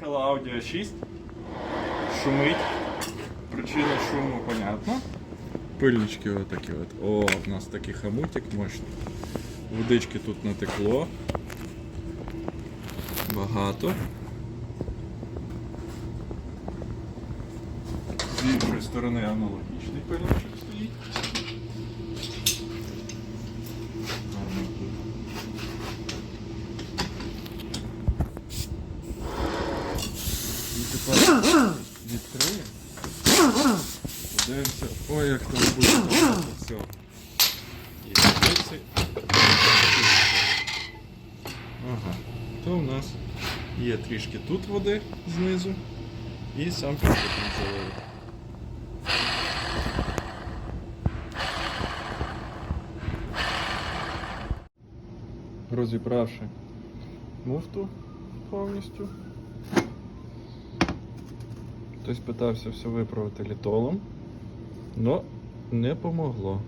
Приїхала Audi 6. Шумить. Причина шуму понятна. Пильнички отакі от. О, у нас такий хамутик мощний. Водички тут натекло. Багато. З іншої сторони аналогічний пильничок стоїть. Гарно тут. І тепер відкриємо. Подивимося. Ой, як там буде. Все. І дивіться. Ага. То в нас є трішки тут води знизу. І сам залили. Розібравши муфту повністю. Хтось питався все виправити літолом, але не помогло.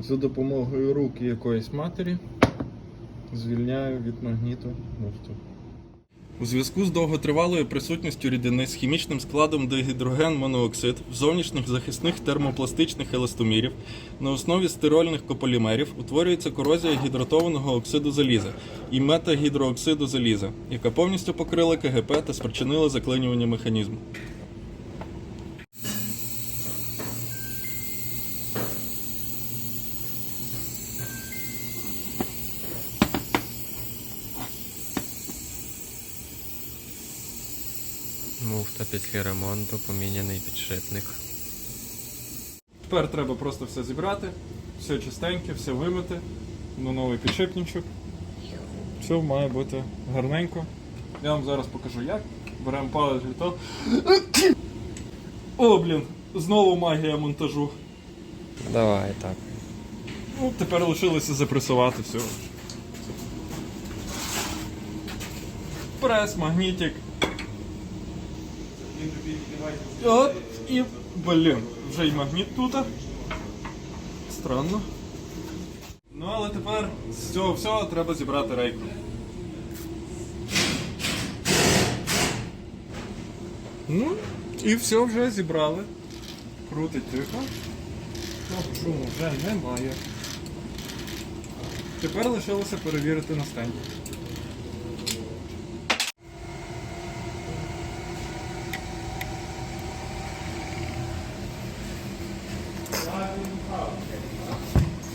За допомогою рук якоїсь матері звільняю від магніту муфту. У зв'язку з довготривалою присутністю рідини з хімічним складом дигідроген монооксид в зовнішніх захисних термопластичних еластомірів на основі стирольних кополімерів утворюється корозія гідратованого оксиду заліза і метагідрооксиду заліза, яка повністю покрила КГП та спричинила заклинювання механізму. Муфта після ремонту, поміняний підшипник. Тепер треба просто все зібрати, все чистеньке, все вимити, на новий підшипничок. Все має бути гарненько. Я вам зараз покажу як. Беремо палець літо. О, блін, знову магія монтажу. Давай так. Ну, тепер лишилося запресувати все. Прес, магнітик. От і, блін, вже й магніт тут. Странно. Ну, але тепер з цього всього треба зібрати рейку. Ну, і все вже зібрали. Крутить тихо. Того шуму вже немає. Тепер лишилося перевірити на стенді.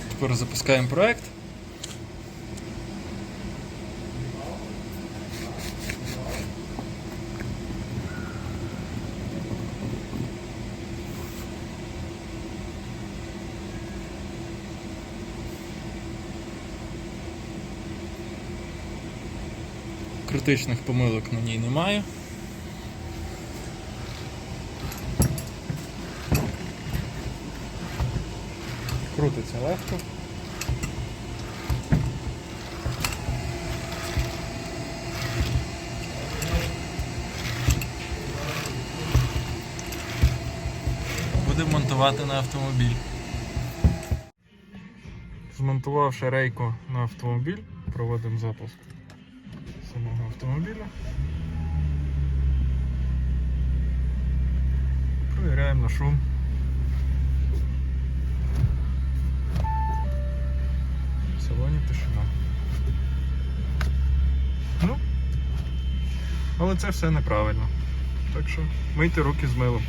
Тепер запускаємо проект. Критичних помилок на ній немає. Крутиться легко. Будемо монтувати на автомобіль. Змонтувавши рейку на автомобіль, проводимо запуск самого автомобіля. Провіряємо на шум. Салоні тишина. Ну, але це все неправильно. Так що мийте руки з милом.